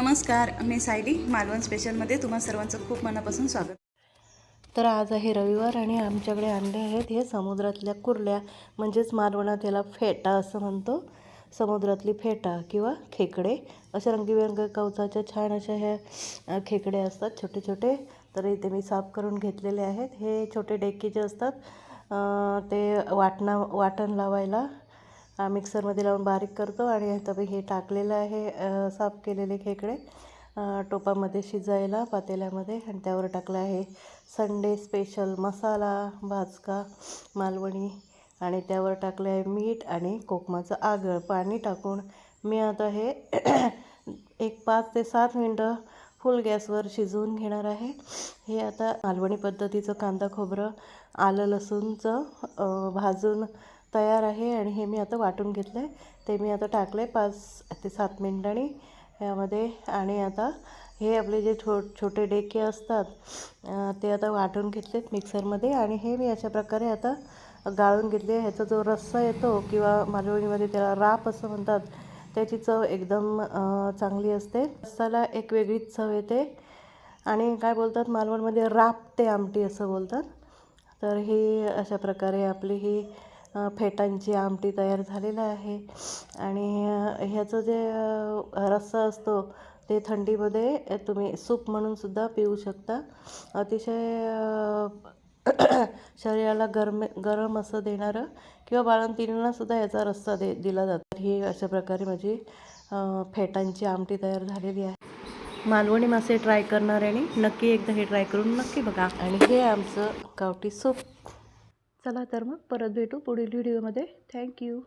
नमस्कार मी सायली. मालवण स्पेशलमध्ये तुम्हा सर्वांचं खूप मनापासून स्वागत. तर आज आहे रविवार आणि आमच्याकडे आणले आहेत. हे समुद्रातल्या कुर्ल्या म्हणजेच मालवणात याला फेटा असं म्हणतो. समुद्रातली फेटा किंवा खेकडे. अशा रंगीबेरंगी कवचाच्या छान अशा ह्या खेकडे असतात छोटे छोटे तर इथे मी साफ करून घेतलेले आहेत. हे छोटे डेकी जे असतात ते वाटणा वाटण लावायला मिक्सरमध्ये लावून बारीक करतो आणि आता मी हे टाकलेलं आहे साफ केलेले खेकडे. टोपामध्ये शिजायला पातेल्यामध्ये आणि त्यावर टाकलं आहे. संडे स्पेशल मसाला भाजका मालवणी आणि त्यावर टाकलं आहे मीठ आणि कोकमाचं आगळ. पाणी टाकून मी आता हे एक पाच ते सात मिनटं फुल गॅसवर शिजवून घेणार आहे. हे आता मालवणी पद्धतीचं कांदा खोबरं आलं लसूणचं भाजून तयार आहे आणि हे मी आता वाटून घेतलं आहे ते मी आता टाकलं आहे पाच ते सात मिनटांनी. यामध्ये आणि आता हे आपले जे छो छोटे डेके असतात ते आता वाटून घेतलेत मिक्सरमध्ये आणि हे मी अशा प्रकारे आता गाळून घेतले. ह्याचा जो रस्सा येतो किंवा मालवणीमध्ये त्याला राप असं म्हणतात त्याची चव एकदम चांगली असते. रस्साला एक वेगळीच चव येते. आणि काय बोलतात मालवणमध्ये राप ते आमटी असं बोलतात. तर ही अशा प्रकारे आपली ही फेटांची आमटी तयार झालेलं आहे. आणि ह्याचं जे रस्सा असतो ते थंडीमध्ये तुम्ही सूप म्हणून सुद्धा पिऊ शकता. अतिशय शरीराला गरम गरम असं देणारं किंवा बाळंतिणींना सुद्धा याचा रस्सा दे दिला जातो. ही अशा प्रकारे माझी फेटांची आमटी तयार झालेली आहे. मालवणी मासे ट्राय करणाऱ्याने नक्की एकदा हे ट्राय करून नक्की बघा. आणि हे आमचं गावठी सूप. चला तर मग परत भेटू पुढील व्हिडिओमध्ये. थँक्यू